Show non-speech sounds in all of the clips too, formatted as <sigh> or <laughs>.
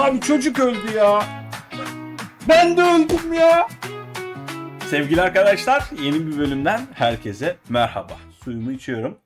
Abi çocuk öldü ya. Ben de öldüm ya. Sevgili arkadaşlar yeni bir bölümden herkese merhaba. Suyumu içiyorum.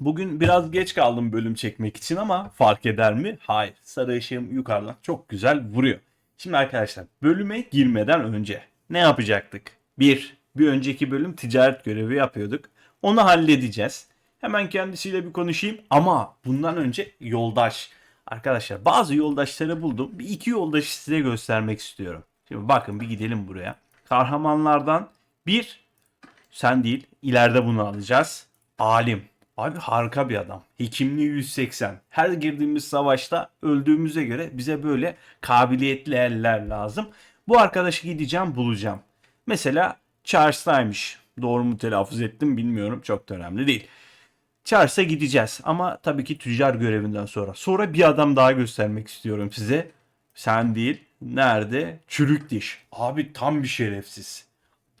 Bugün biraz geç kaldım bölüm çekmek için ama fark eder mi? Hayır. Sarı ışığım yukarıdan çok güzel vuruyor. Şimdi arkadaşlar bölüme girmeden önce ne yapacaktık? Bir, bir önceki bölüm ticaret görevi yapıyorduk. Onu halledeceğiz. Hemen kendisiyle bir konuşayım ama bundan önce yoldaş. Arkadaşlar bazı yoldaşları buldum. Bir iki yoldaşı size göstermek istiyorum. Şimdi bakın bir gidelim buraya. Kahramanlardan bir sen değil ileride bunu alacağız. Alim. Abi harika bir adam. Hekimliği 180. Her girdiğimiz savaşta öldüğümüze göre bize böyle kabiliyetli eller lazım. Bu arkadaşı gideceğim bulacağım. Mesela Charles'taymış. Doğru mu telaffuz ettim bilmiyorum. Çok da önemli değil. Charles'a gideceğiz ama tabii ki tüccar görevinden sonra. Sonra bir adam daha göstermek istiyorum size. Sen değil. Nerede? Çürük diş. Abi tam bir şerefsiz.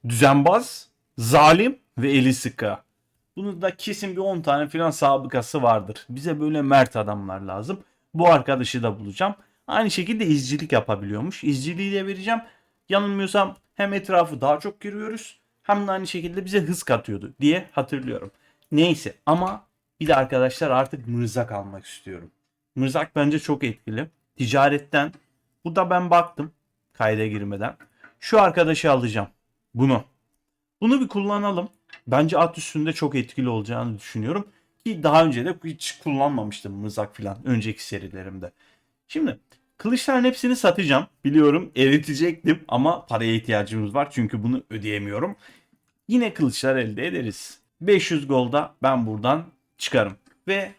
Düzenbaz, zalim ve eli sıkı. Bunun da kesin bir 10 tane falan sabıkası vardır. Bize böyle mert adamlar lazım. Bu arkadaşı da bulacağım. Aynı şekilde izcilik yapabiliyormuş. İzciliği de vereceğim. Yanılmıyorsam hem etrafı daha çok görüyoruz hem de aynı şekilde bize hız katıyordu diye hatırlıyorum. Neyse ama bir de arkadaşlar artık mırzak almak istiyorum. Mırzak bence çok etkili. Ticaretten burada ben baktım kayda girmeden. Şu arkadaşı alacağım. Bunu. Bunu bir kullanalım. Bence at üstünde çok etkili olacağını düşünüyorum. Ki daha önce de hiç kullanmamıştım mızrak falan önceki serilerimde. Şimdi kılıçların hepsini satacağım. Biliyorum eritecektim ama paraya ihtiyacımız var çünkü bunu ödeyemiyorum. Yine kılıçlar elde ederiz. 500 golda ben buradan çıkarım. Ve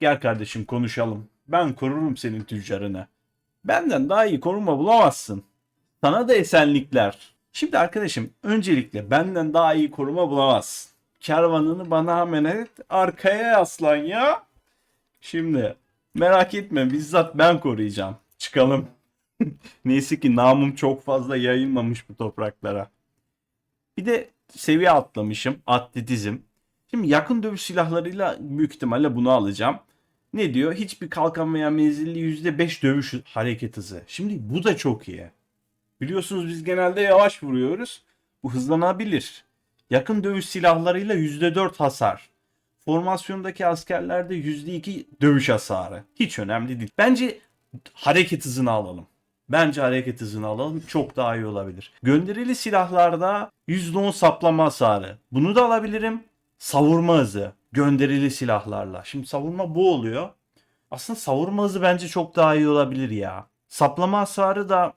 gel kardeşim konuşalım. Ben korurum senin tüccarını. Benden daha iyi koruma bulamazsın. Sana da esenlikler. Şimdi arkadaşım öncelikle benden daha iyi koruma bulamazsın. Kervanını bana emanet arkaya yaslan ya. Şimdi merak etme bizzat ben koruyacağım. Çıkalım. <laughs> Neyse ki namım çok fazla yayılmamış bu topraklara. Bir de seviye atlamışım. Atletizm. Şimdi yakın dövüş silahlarıyla büyük ihtimalle bunu alacağım. Ne diyor? Hiçbir kalkan veya menzilli %5 dövüş hareket hızı. Şimdi bu da çok iyi. Biliyorsunuz biz genelde yavaş vuruyoruz. Bu hızlanabilir. Yakın dövüş silahlarıyla %4 hasar. Formasyondaki askerlerde %2 dövüş hasarı. Hiç önemli değil. Bence hareket hızını alalım. Bence hareket hızını alalım. Çok daha iyi olabilir. Gönderili silahlarda %10 saplama hasarı. Bunu da alabilirim. Savurma hızı. Gönderili silahlarla. Şimdi savurma bu oluyor. Aslında savurma hızı bence çok daha iyi olabilir ya. Saplama hasarı da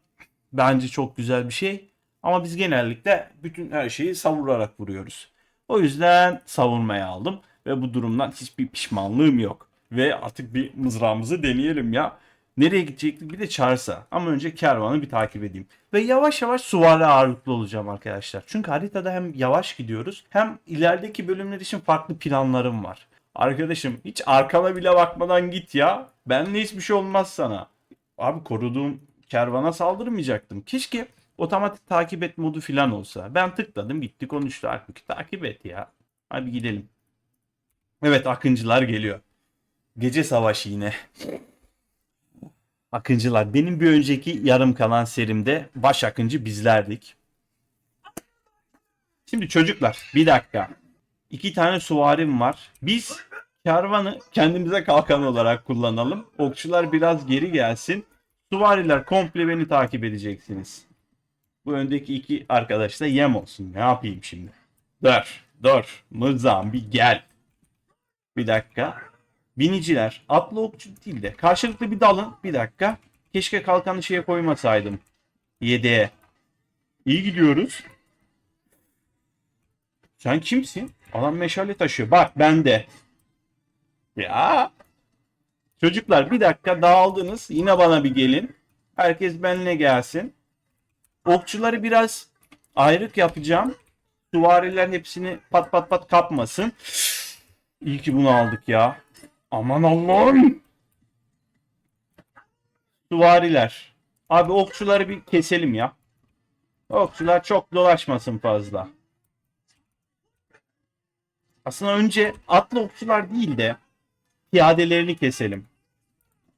bence çok güzel bir şey. Ama biz genellikle bütün her şeyi savurarak vuruyoruz. O yüzden savunmaya aldım. Ve bu durumdan hiçbir pişmanlığım yok. Ve artık bir mızrağımızı deneyelim ya. Nereye gidecektik bir de Charles'a. Ama önce kervanı bir takip edeyim. Ve yavaş yavaş suvari ağırlıklı olacağım arkadaşlar. Çünkü haritada hem yavaş gidiyoruz hem ilerideki bölümler için farklı planlarım var. Arkadaşım hiç arkana bile bakmadan git ya. Benle hiçbir şey olmaz sana. Abi koruduğum kervana saldırmayacaktım. Keşke otomatik takip et modu falan olsa. Ben tıkladım gitti konuştu. Halbuki takip et ya. Hadi gidelim. Evet akıncılar geliyor. Gece savaşı yine. Akıncılar. Benim bir önceki yarım kalan serimde baş akıncı bizlerdik. Şimdi çocuklar bir dakika. İki tane suvarim var. Biz kervanı kendimize kalkan olarak kullanalım. Okçular biraz geri gelsin. Suvariler komple beni takip edeceksiniz. Bu öndeki iki arkadaş da yem olsun. Ne yapayım şimdi? Dur, dur. Mızam bir gel. Bir dakika. Biniciler. Atlı okçu değil de. Karşılıklı bir dalın. Bir dakika. Keşke kalkanı şeye koymasaydım. Yedeğe. İyi gidiyoruz. Sen kimsin? Adam meşale taşıyor. Bak bende. Ya. Çocuklar bir dakika dağıldınız. Yine bana bir gelin. Herkes benimle gelsin. Okçuları biraz ayrık yapacağım. Süvariler hepsini pat pat pat kapmasın. İyi ki bunu aldık ya. Aman Allah'ım. Süvariler. Abi okçuları bir keselim ya. Okçular çok dolaşmasın fazla. Aslında önce atlı okçular değil de piyadelerini keselim.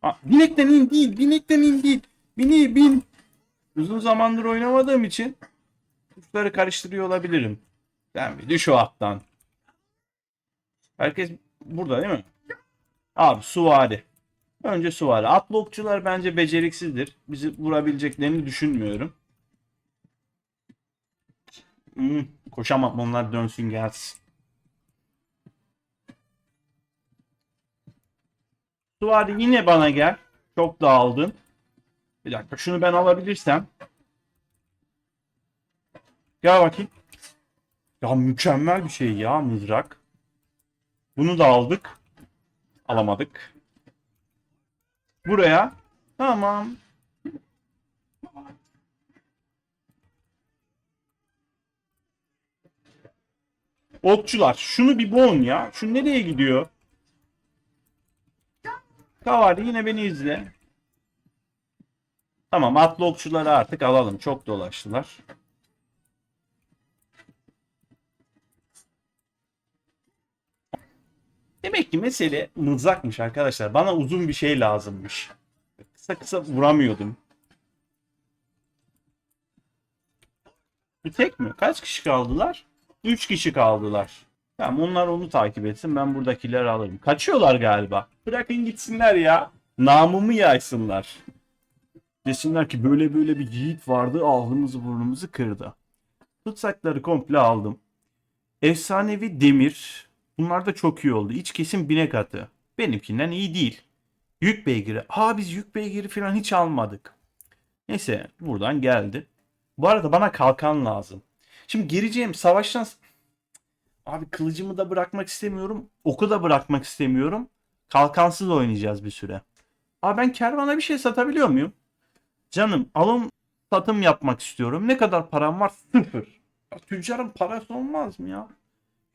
Aa, binekten in değil. Binekten in değil. Bini bin. Uzun zamandır oynamadığım için tuşları karıştırıyor olabilirim. Sen bir düş o attan. Herkes burada değil mi? Abi suvari. Önce suvari. Atlı okçular bence beceriksizdir. Bizi vurabileceklerini düşünmüyorum. Hmm, koşamam onlar dönsün gelsin. Suvari yine bana gel. Çok dağıldın. Bir dakika şunu ben alabilirsem. Gel bakayım. Ya mükemmel bir şey ya mızrak. Bunu da aldık. Alamadık. Buraya. Tamam. Okçular şunu bir boğun ya. Şu nereye gidiyor? Kavari yine beni izle. Tamam atlı okçuları artık alalım. Çok dolaştılar. Demek ki mesele mızrakmış arkadaşlar. Bana uzun bir şey lazımmış. Kısa kısa vuramıyordum. Bir tek mi? Kaç kişi kaldılar? 3 kişi kaldılar. Tamam onlar onu takip etsin. Ben buradakileri alırım. Kaçıyorlar galiba. Bırakın gitsinler ya. Namımı yaysınlar. Desinler ki böyle böyle bir yiğit vardı ağzımızı burnumuzu kırdı. Tutsakları komple aldım. Efsanevi demir. Bunlar da çok iyi oldu. İç kesim binek atı. Benimkinden iyi değil. Yük beygiri. Aa biz yük beygiri falan hiç almadık. Neyse buradan geldi. Bu arada bana kalkan lazım. Şimdi gireceğim savaştan... Abi kılıcımı da bırakmak istemiyorum. Oku da bırakmak istemiyorum. Kalkansız oynayacağız bir süre. Abi ben kervana bir şey satabiliyor muyum? Canım alım satım yapmak istiyorum. Ne kadar param var? Sıfır. Ya, tüccarın parası olmaz mı ya?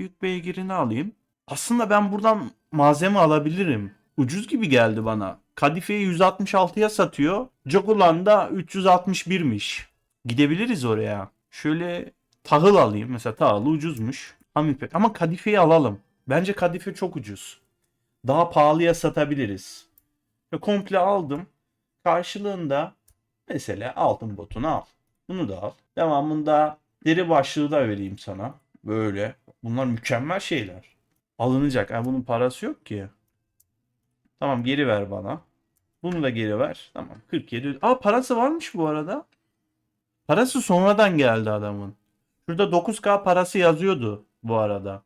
Yük beygirini alayım. Aslında ben buradan malzeme alabilirim. Ucuz gibi geldi bana. Kadife'yi 166'ya satıyor. Jogulan da 361'miş. Gidebiliriz oraya. Şöyle tahıl alayım. Mesela tahıl ucuzmuş. Ham ipek. Ama kadifeyi alalım. Bence kadife çok ucuz. Daha pahalıya satabiliriz. Ve komple aldım. Karşılığında mesela altın botunu al. Bunu da al. Devamında deri başlığı da vereyim sana. Böyle. Bunlar mükemmel şeyler. Alınacak. Yani bunun parası yok ki. Tamam geri ver bana. Bunu da geri ver. Tamam 47. Aa parası varmış bu arada. Parası sonradan geldi adamın. Şurada 9K parası yazıyordu bu arada.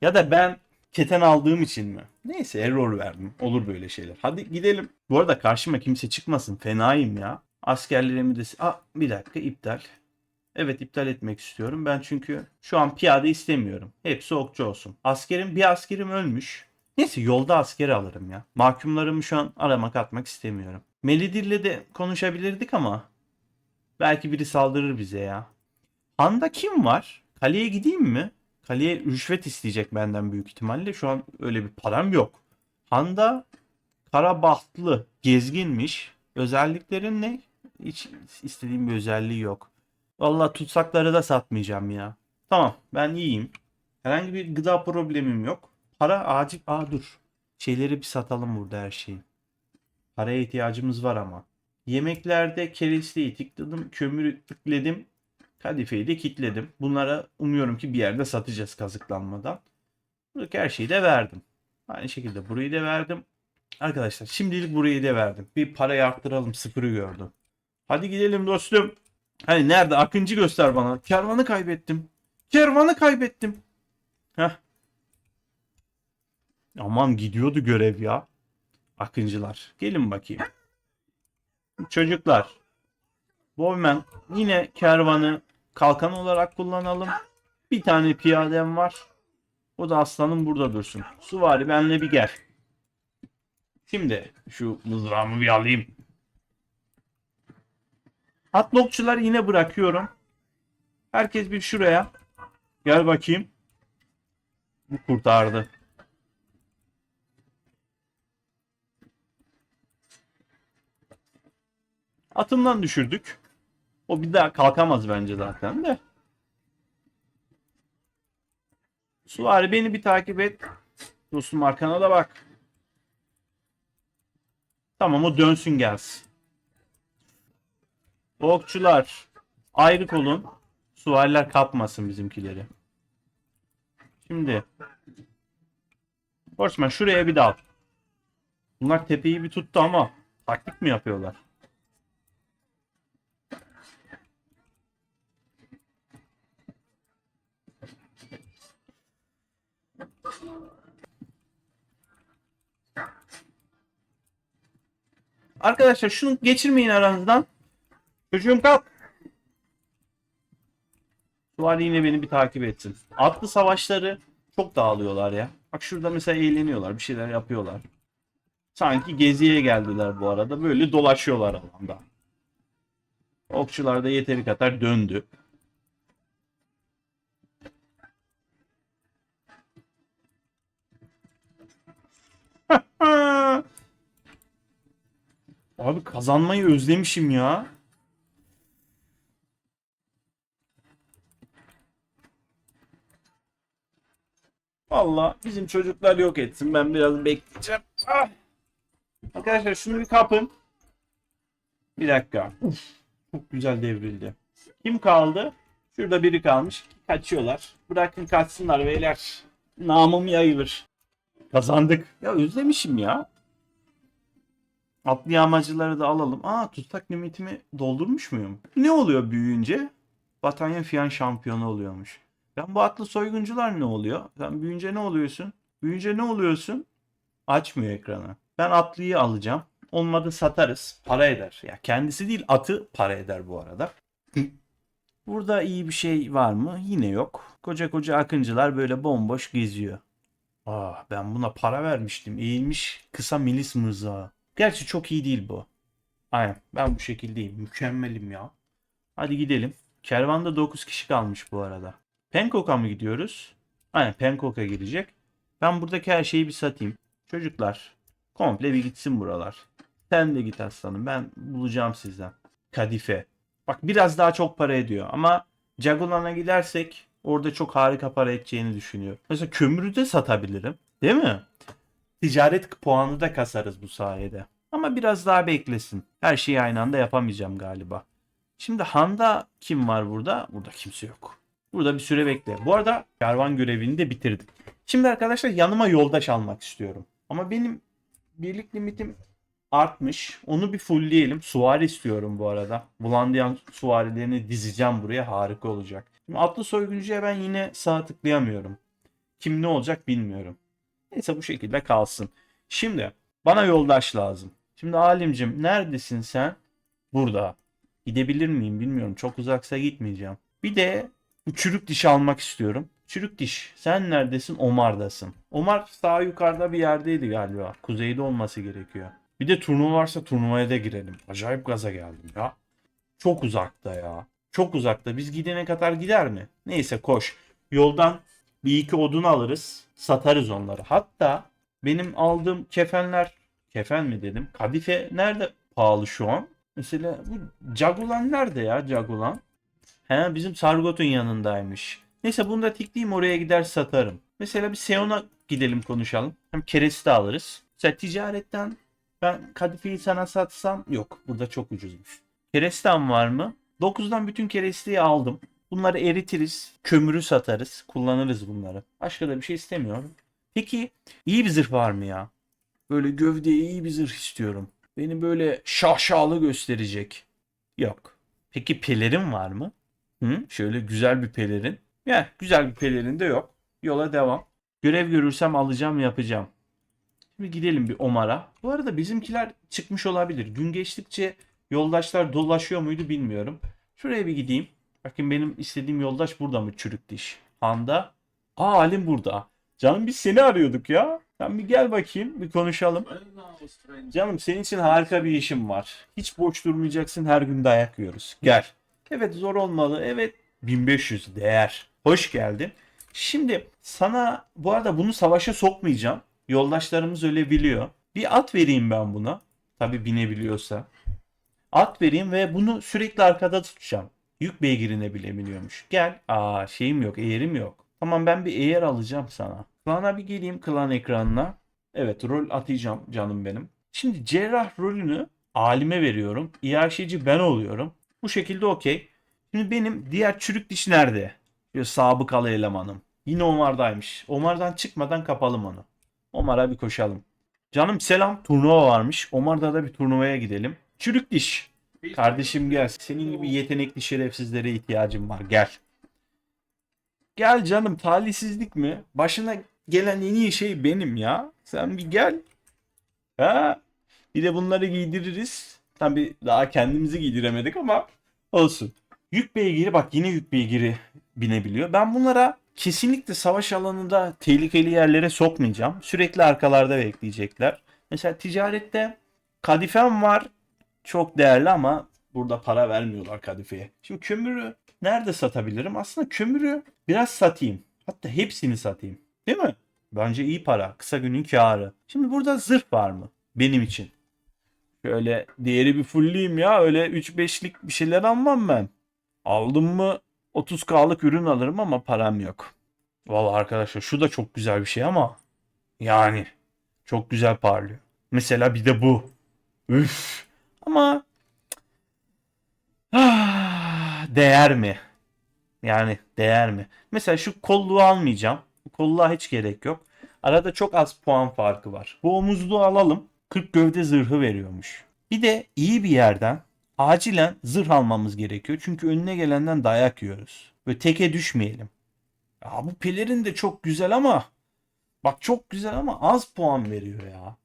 Ya da ben keten aldığım için mi? Neyse error verdim. Olur böyle şeyler. Hadi gidelim. Bu arada karşıma kimse çıkmasın. Fenayım ya. Askerlerimi de... Aa, bir dakika iptal. Evet iptal etmek istiyorum. Ben çünkü şu an piyade istemiyorum. Hepsi okçu olsun. Askerim bir askerim ölmüş. Neyse yolda askeri alırım ya. Mahkumlarımı şu an aramak atmak istemiyorum. Melidir'le de konuşabilirdik ama belki biri saldırır bize ya. Han'da kim var? Kaleye gideyim mi? Kaleye rüşvet isteyecek benden büyük ihtimalle. Şu an öyle bir param yok. Han'da Karabahtlı gezginmiş. Özelliklerin ne? Hiç istediğim bir özelliği yok. Vallahi tutsakları da satmayacağım ya. Tamam ben iyiyim. Herhangi bir gıda problemim yok. Para acil... Aa dur. Şeyleri bir satalım burada her şeyi. Paraya ihtiyacımız var ama. Yemeklerde keresteyi tıkladım. Kömürü tıkladım. Kadifeyi de kilitledim. Bunlara umuyorum ki bir yerde satacağız kazıklanmadan. Buradaki her şeyi de verdim. Aynı şekilde burayı da verdim. Arkadaşlar şimdilik burayı da verdim. Bir parayı arttıralım. Sıfırı gördüm. Hadi gidelim dostum. Hani nerede? Akıncı göster bana. Kervanı kaybettim. Kervanı kaybettim. Heh. Aman gidiyordu görev ya. Akıncılar. Gelin bakayım. Çocuklar. Bowman yine kervanı kalkan olarak kullanalım. Bir tane piyadem var. O da aslanım burada dursun. Suvari benle bir gel. Şimdi şu mızrağımı bir alayım. Atlı okçuları yine bırakıyorum. Herkes bir şuraya. Gel bakayım. Bu kurtardı. Atımdan düşürdük. O bir daha kalkamaz bence zaten de. Suvari beni bir takip et. Dostum arkana da bak. Tamam o dönsün gelsin. Okçular ayrık olun. Süvariler kapmasın bizimkileri. Şimdi Horseman şuraya bir dal. Bunlar tepeyi bir tuttu ama taktik mi yapıyorlar? Arkadaşlar şunu geçirmeyin aranızdan. Çocuğum kalk. Süvari yine beni bir takip etsin. Atlı savaşları çok dağılıyorlar ya. Bak şurada mesela eğleniyorlar. Bir şeyler yapıyorlar. Sanki geziye geldiler bu arada. Böyle dolaşıyorlar alanda. Okçular da yeteri kadar döndü. <laughs> Abi kazanmayı özlemişim ya. Valla bizim çocuklar yok etsin. Ben biraz bekleyeceğim. Ah! Arkadaşlar şunu bir kapın. Bir dakika. Uf, çok güzel devrildi. Kim kaldı? Şurada biri kalmış. Kaçıyorlar. Bırakın kaçsınlar beyler. Namım yayılır. Kazandık. Ya özlemişim ya. Atlı yağmacıları da alalım. Aa tutsak limitimi doldurmuş muyum? Ne oluyor büyüyünce? Batalyon Fiyan şampiyonu oluyormuş. Ben bu atlı soyguncular ne oluyor? Sen büyüyünce ne oluyorsun? Büyüyünce ne oluyorsun? Açmıyor ekranı. Ben atlıyı alacağım. Olmadı satarız. Para eder. Ya kendisi değil atı para eder bu arada. Burada iyi bir şey var mı? Yine yok. Koca koca akıncılar böyle bomboş geziyor. Aa ben buna para vermiştim. Eğilmiş kısa milis mızrağı. Gerçi çok iyi değil bu. Aynen ben bu şekildeyim. Mükemmelim ya. Hadi gidelim. Kervanda 9 kişi kalmış bu arada. Penkok'a mı gidiyoruz? Aynen Penkok'a girecek. Ben buradaki her şeyi bir satayım. Çocuklar komple bir gitsin buralar. Sen de git aslanım. Ben bulacağım sizden. Kadife. Bak biraz daha çok para ediyor ama Jagulan'a gidersek orada çok harika para edeceğini düşünüyor. Mesela kömürü de satabilirim. Değil mi? Ticaret puanı da kasarız bu sayede. Ama biraz daha beklesin. Her şeyi aynı anda yapamayacağım galiba. Şimdi Han'da kim var burada? Burada kimse yok. Burada bir süre bekle. Bu arada kervan görevini de bitirdim. Şimdi arkadaşlar yanıma yoldaş almak istiyorum. Ama benim birlik limitim artmış. Onu bir fullleyelim. Suvari istiyorum bu arada. Bulandiyan suvarilerini dizeceğim buraya. Harika olacak. Şimdi atlı soyguncuya ben yine sağ tıklayamıyorum. Kim ne olacak bilmiyorum. Neyse bu şekilde kalsın. Şimdi bana yoldaş lazım. Şimdi Alimcim neredesin sen? Burada. Gidebilir miyim bilmiyorum. Çok uzaksa gitmeyeceğim. Bir de bu çürük dişi almak istiyorum. Çürük diş. Sen neredesin? Omar'dasın. Omar sağ yukarıda bir yerdeydi galiba. Kuzeyde olması gerekiyor. Bir de turnuva varsa turnuvaya da girelim. Acayip gaza geldim ya. Çok uzakta ya. Çok uzakta. Biz gidene kadar gider mi? Neyse koş. Yoldan bir iki odun alırız. Satarız onları. Hatta benim aldığım kefenler kefen mi dedim? Kadife nerede pahalı şu an? Mesela bu Cagulan nerede ya Cagulan? He bizim Sargot'un yanındaymış. Neyse bunu da tikleyeyim oraya gider satarım. Mesela bir Seon'a gidelim konuşalım. Hem kereste alırız. Mesela ticaretten ben kadifeyi sana satsam yok. Burada çok ucuzmuş. Kerestem var mı? 9'dan bütün keresteyi aldım. Bunları eritiriz. Kömürü satarız. Kullanırız bunları. Başka da bir şey istemiyorum. Peki iyi bir zırh var mı ya? Böyle gövdeye iyi bir zırh istiyorum. Beni böyle şahşalı gösterecek. Yok. Peki pelerin var mı? Hı? Şöyle güzel bir pelerin. Ya güzel bir pelerin de yok. Yola devam. Görev görürsem alacağım yapacağım. Şimdi gidelim bir Omar'a. Bu arada bizimkiler çıkmış olabilir. Gün geçtikçe yoldaşlar dolaşıyor muydu bilmiyorum. Şuraya bir gideyim. Bakın benim istediğim yoldaş burada mı çürük diş? Handa. Aa Halim burada. Canım biz seni arıyorduk ya. Sen bir gel bakayım bir konuşalım. Canım senin için harika bir işim var. Hiç boş durmayacaksın her gün dayak yiyoruz. Gel. Evet zor olmalı. Evet 1500 değer. Hoş geldin. Şimdi sana bu arada bunu savaşa sokmayacağım. Yoldaşlarımız öyle biliyor. Bir at vereyim ben buna. Tabi binebiliyorsa. At vereyim ve bunu sürekli arkada tutacağım. Yük beygirine bile biniyormuş. Gel. Aa şeyim yok, eğerim yok. Tamam ben bir eğer alacağım sana. Klana bir geleyim klan ekranına. Evet rol atacağım canım benim. Şimdi cerrah rolünü alime veriyorum. İyaşeci ben oluyorum. Bu şekilde okey. Şimdi benim diğer çürük diş nerede? Diyor sabıkalı elemanım. Yine Omar'daymış. Omar'dan çıkmadan kapalım onu. Omar'a bir koşalım. Canım selam. Turnuva varmış. Omar'da da bir turnuvaya gidelim. Çürük diş. Kardeşim gel. Senin gibi yetenekli şerefsizlere ihtiyacım var. Gel. Gel canım. Talihsizlik mi? Başına gelen en iyi şey benim ya. Sen bir gel. Ha? Bir de bunları giydiririz. Tabii daha kendimizi giydiremedik ama olsun. Yük beygiri bak yine yük beygiri binebiliyor. Ben bunlara kesinlikle savaş alanında tehlikeli yerlere sokmayacağım. Sürekli arkalarda bekleyecekler. Mesela ticarette kadifem var. Çok değerli ama burada para vermiyorlar kadifeye. Şimdi kömürü nerede satabilirim? Aslında kömürü biraz satayım. Hatta hepsini satayım. Değil mi? Bence iyi para. Kısa günün karı. Şimdi burada zırh var mı? Benim için. Şöyle diğeri bir fullleyeyim ya. Öyle 3-5'lik bir şeyler almam ben. Aldım mı 30K'lık ürün alırım ama param yok. Vallahi arkadaşlar şu da çok güzel bir şey ama yani çok güzel parlıyor. Mesela bir de bu. Üf. Ama <sighs> değer mi? Yani değer mi? Mesela şu kolluğu almayacağım. Kolluğa hiç gerek yok. Arada çok az puan farkı var. Bu omuzluğu alalım. 40 gövde zırhı veriyormuş. Bir de iyi bir yerden acilen zırh almamız gerekiyor. Çünkü önüne gelenden dayak yiyoruz. Ve teke düşmeyelim. Ya bu pelerin de çok güzel ama bak çok güzel ama az puan veriyor ya.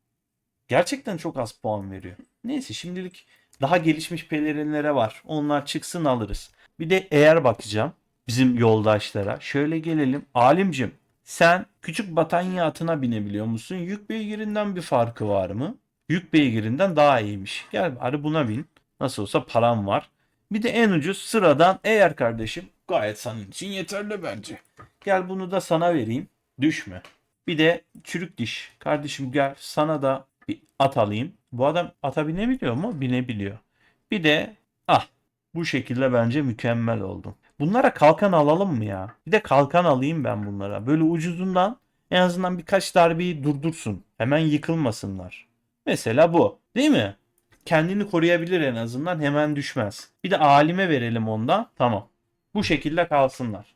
Gerçekten çok az puan veriyor. Neyse şimdilik daha gelişmiş pelerinlere var. Onlar çıksın alırız. Bir de eğer bakacağım bizim yoldaşlara. Şöyle gelelim. Alimcim sen küçük batanya atına binebiliyor musun? Yük beygirinden bir farkı var mı? Yük beygirinden daha iyiymiş. Gel bari buna bin. Nasıl olsa param var. Bir de en ucuz sıradan eğer kardeşim gayet senin için yeterli bence. Gel bunu da sana vereyim. Düşme. Bir de çürük diş. Kardeşim gel sana da bir at alayım. Bu adam ata binebiliyor mu? Binebiliyor. Bir de ah bu şekilde bence mükemmel oldu. Bunlara kalkan alalım mı ya? Bir de kalkan alayım ben bunlara. Böyle ucuzundan en azından birkaç darbeyi durdursun. Hemen yıkılmasınlar. Mesela bu. Değil mi? Kendini koruyabilir en azından hemen düşmez. Bir de alime verelim ondan. Tamam. Bu şekilde kalsınlar.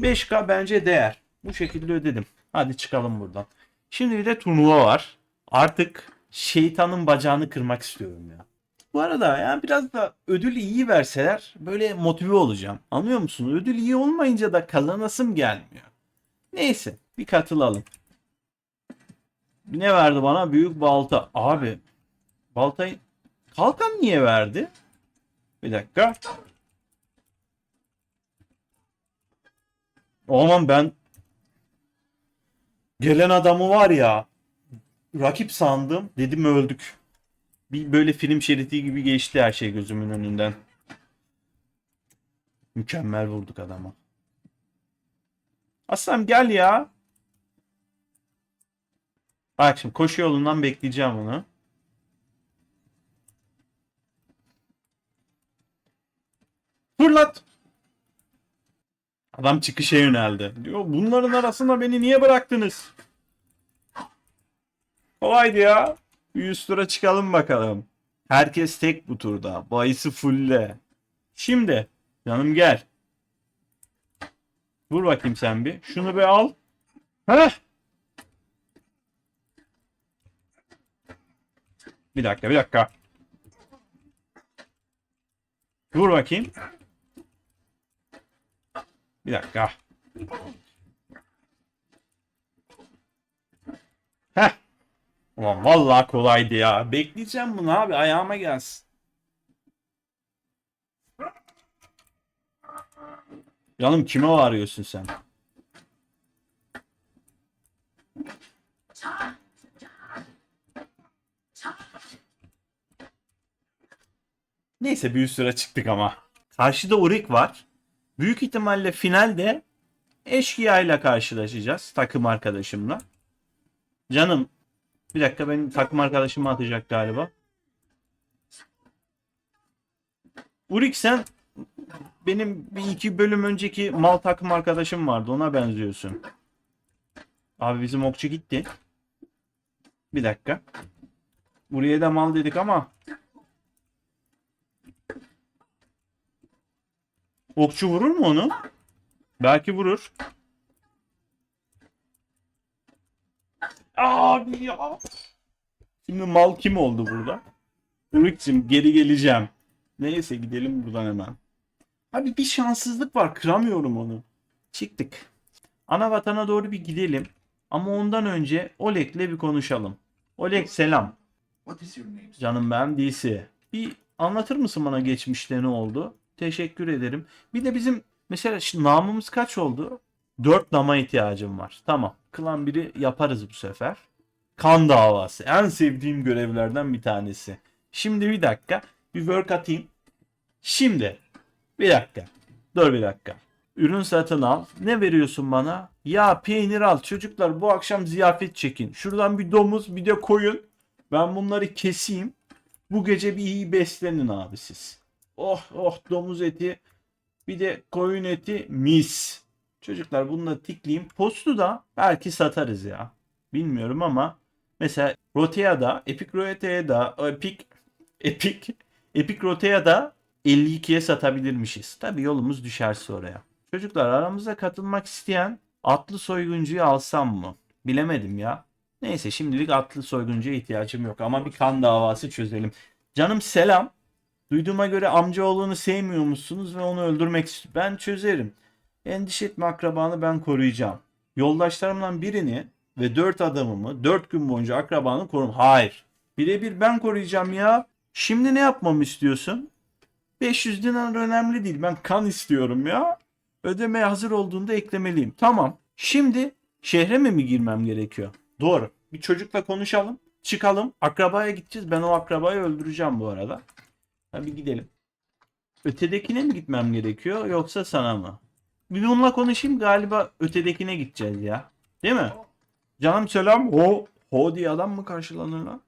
5K bence değer. Bu şekilde ödedim. Hadi çıkalım buradan. Şimdi bir de turnuva var. Artık şeytanın bacağını kırmak istiyorum ya. Bu arada ya biraz da ödül iyi verseler böyle motive olacağım. Anlıyor musun? Ödül iyi olmayınca da kazanasım gelmiyor. Neyse bir katılalım. Ne verdi bana? Büyük balta. Abi baltayı kalkan niye verdi? Bir dakika. Oğlum ben gelen adamı var ya rakip sandım dedim öldük. Bir böyle film şeridi gibi geçti her şey gözümün önünden. Mükemmel vurduk adama. Aslan gel ya. Bak şimdi koşu yolundan bekleyeceğim onu. Fırlat. Adam çıkışa yöneldi. Diyor bunların arasında beni niye bıraktınız? Kolaydı ya. Bir üst tura çıkalım bakalım. Herkes tek bu turda. Bayısı fulle. Şimdi canım gel. Vur bakayım sen bir. Şunu bir al. Heh. Bir dakika bir dakika. Vur bakayım. Bir dakika. Heh. Ulan vallahi kolaydı ya. Bekleyeceğim bunu abi. Ayağıma gelsin. Canım kime arıyorsun sen? Neyse bir üst sıra çıktık ama. Karşıda Urik var. Büyük ihtimalle finalde Eşkıya ile karşılaşacağız takım arkadaşımla. Canım bir dakika benim takım arkadaşımı atacak galiba. Urik sen benim bir iki bölüm önceki mal takım arkadaşım vardı ona benziyorsun. Abi bizim okçu gitti. Bir dakika. Buraya da mal dedik ama. Okçu vurur mu onu? Belki vurur. Abi ya. Şimdi mal kim oldu burada? Irkçım geri geleceğim. Neyse gidelim buradan hemen. Abi bir şanssızlık var. Kıramıyorum onu. Çıktık. Ana vatana doğru bir gidelim. Ama ondan önce Oleg'le bir konuşalım. Oleg selam. What is your name? Canım ben DC. Bir anlatır mısın bana geçmişte ne oldu? Teşekkür ederim. Bir de bizim mesela şimdi namımız kaç oldu? 4 nama ihtiyacım var. Tamam. Klan biri yaparız bu sefer. Kan davası. En sevdiğim görevlerden bir tanesi. Şimdi bir dakika. Bir work atayım. Şimdi. Bir dakika. Dur bir dakika. Ürün satın al. Ne veriyorsun bana? Ya peynir al. Çocuklar bu akşam ziyafet çekin. Şuradan bir domuz bir de koyun. Ben bunları keseyim. Bu gece bir iyi beslenin abi siz. Oh oh domuz eti. Bir de koyun eti mis. Çocuklar bununla tikleyeyim. Postu da belki satarız ya. Bilmiyorum ama mesela Rotea'da, Epic Rotea'da, Epic Epic Epic Rotea'da 52'ye satabilirmişiz. Tabi yolumuz düşerse oraya. Çocuklar aramıza katılmak isteyen atlı soyguncuyu alsam mı? Bilemedim ya. Neyse şimdilik atlı soyguncuya ihtiyacım yok ama bir kan davası çözelim. Canım selam. Duyduğuma göre amcaoğlunu sevmiyormuşsunuz ve onu öldürmek istiyor. Ben çözerim. Endişe etme akrabanı ben koruyacağım. Yoldaşlarımdan birini ve dört adamımı dört gün boyunca akrabanı korum. Hayır. Birebir ben koruyacağım ya. Şimdi ne yapmamı istiyorsun? 500 dinar önemli değil. Ben kan istiyorum ya. Ödemeye hazır olduğunda eklemeliyim. Tamam. Şimdi şehre mi mi girmem gerekiyor? Doğru. Bir çocukla konuşalım. Çıkalım. Akrabaya gideceğiz. Ben o akrabayı öldüreceğim bu arada. Hadi gidelim. Ötedekine mi gitmem gerekiyor yoksa sana mı? Bir bununla konuşayım galiba ötedekine gideceğiz ya. Değil mi? Canım selam. Ho. Ho diye adam mı karşılanır lan?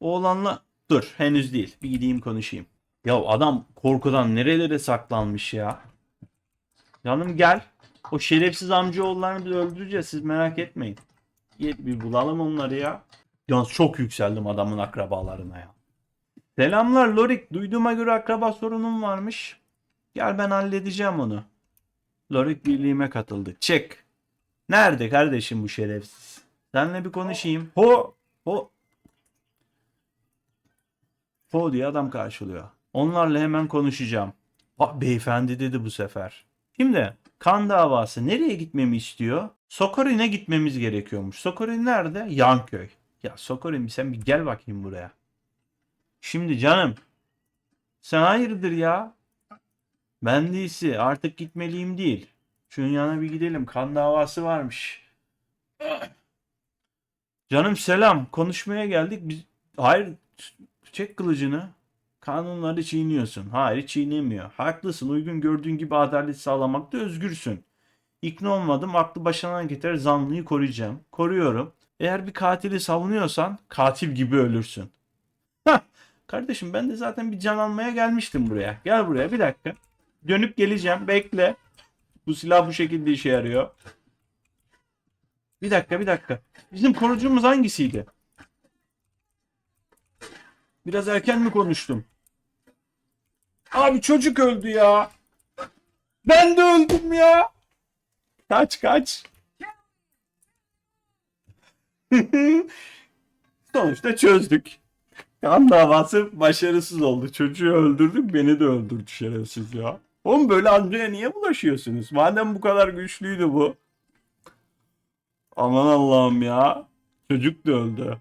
Oğlanla dur henüz değil. Bir gideyim konuşayım. Ya adam korkudan nerelere saklanmış ya. Canım gel. O şerefsiz amcaoğullarını biz öldüreceğiz siz merak etmeyin. Bir bulalım onları ya. Yalnız çok yükseldim adamın akrabalarına ya. Selamlar Lorik. Duyduğuma göre akraba sorunun varmış. Gel ben halledeceğim onu. Lorik birliğime katıldı. Çek. Nerede kardeşim bu şerefsiz? Seninle bir konuşayım. Ho! Ho! Ho diye adam karşılıyor. Onlarla hemen konuşacağım. Bak beyefendi dedi bu sefer. Şimdi kan davası nereye gitmemi istiyor? Sokorin'e gitmemiz gerekiyormuş. Sokorin nerede? Yanköy. Ya Sokorin sen bir gel bakayım buraya. Şimdi canım. Sen hayırdır ya? Ben değilsi artık gitmeliyim değil. Şunun yanına bir gidelim. Kan davası varmış. Canım selam. Konuşmaya geldik. Biz... Hayır. Çek kılıcını. Kanunları çiğniyorsun. Hayır çiğnemiyor. Haklısın. Uygun gördüğün gibi adalet sağlamakta özgürsün. İkna olmadım. Aklı başına getir. Zanlıyı koruyacağım. Koruyorum. Eğer bir katili savunuyorsan katil gibi ölürsün. Hah. Kardeşim ben de zaten bir can almaya gelmiştim buraya. Gel buraya bir dakika. Dönüp geleceğim. Bekle. Bu silah bu şekilde işe yarıyor. Bir dakika bir dakika. Bizim korucumuz hangisiydi? Biraz erken mi konuştum? Abi çocuk öldü ya. Ben de öldüm ya. Kaç kaç. <laughs> Sonuçta çözdük. Kan davası başarısız oldu. Çocuğu öldürdük, beni de öldürdü şerefsiz ya. Oğlum böyle Andre'ye niye bulaşıyorsunuz? Madem bu kadar güçlüydü bu. Aman Allah'ım ya. Çocuk da öldü.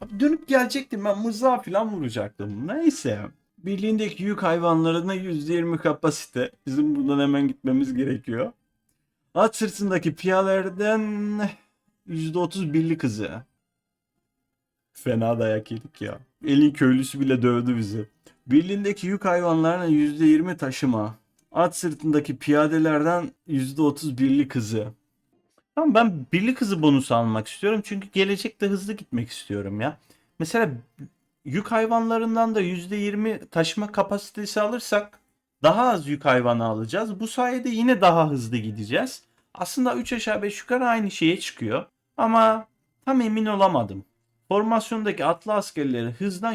Abi dönüp gelecektim ben mızrağı falan vuracaktım. Neyse. Birliğindeki yük hayvanlarına %20 kapasite. Bizim buradan hemen gitmemiz gerekiyor. At sırtındaki piyalerden %30 birlik hızı. Fena dayak yedik ya. Elin köylüsü bile dövdü bizi. Birliğindeki yük hayvanlarına %20 taşıma. At sırtındaki piyadelerden %30 birlik hızı. Tamam ben birlik hızı bonusu almak istiyorum. Çünkü gelecekte hızlı gitmek istiyorum ya. Mesela yük hayvanlarından da %20 taşıma kapasitesi alırsak daha az yük hayvanı alacağız. Bu sayede yine daha hızlı gideceğiz. Aslında 3 aşağı 5 yukarı aynı şeye çıkıyor. Ama tam emin olamadım. Formasyondaki atlı askerleri hızdan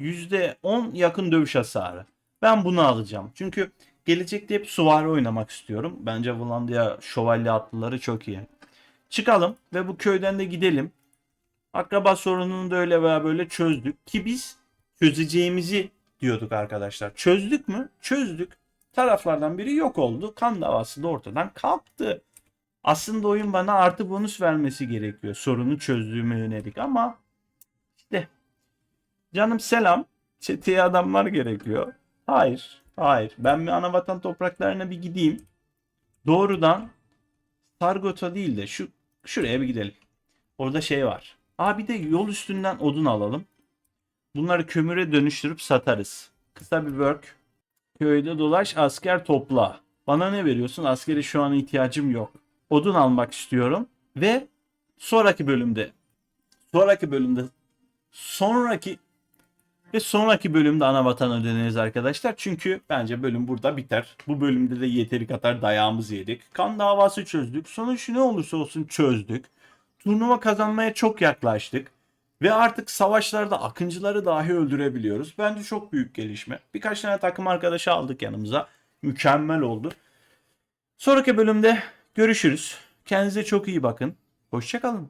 %10 yakın dövüş hasarı. Ben bunu alacağım. Çünkü gelecekte hep süvari oynamak istiyorum. Bence Vlandia şövalye atlıları çok iyi. Çıkalım ve bu köyden de gidelim. Akraba sorununu da öyle veya böyle çözdük. Ki biz çözeceğimizi diyorduk arkadaşlar. Çözdük mü? Çözdük. Taraflardan biri yok oldu. Kan davası da ortadan kalktı. Aslında oyun bana artı bonus vermesi gerekiyor. Sorunu çözdüğüme yönelik ama canım selam. Çeteye adamlar gerekiyor. Hayır. Hayır. Ben bir anavatan topraklarına bir gideyim. Doğrudan Sargot'a değil de şu şuraya bir gidelim. Orada şey var. Aa bir de yol üstünden odun alalım. Bunları kömüre dönüştürüp satarız. Kısa bir work. Köyde dolaş asker topla. Bana ne veriyorsun? Askere şu an ihtiyacım yok. Odun almak istiyorum. Ve sonraki bölümde sonraki bölümde sonraki ve sonraki bölümde ana vatana döneriz arkadaşlar. Çünkü bence bölüm burada biter. Bu bölümde de yeteri kadar dayağımızı yedik. Kan davası çözdük. Sonuç ne olursa olsun çözdük. Turnuva kazanmaya çok yaklaştık. Ve artık savaşlarda akıncıları dahi öldürebiliyoruz. Bence çok büyük gelişme. Birkaç tane takım arkadaşı aldık yanımıza. Mükemmel oldu. Sonraki bölümde görüşürüz. Kendinize çok iyi bakın. Hoşçakalın.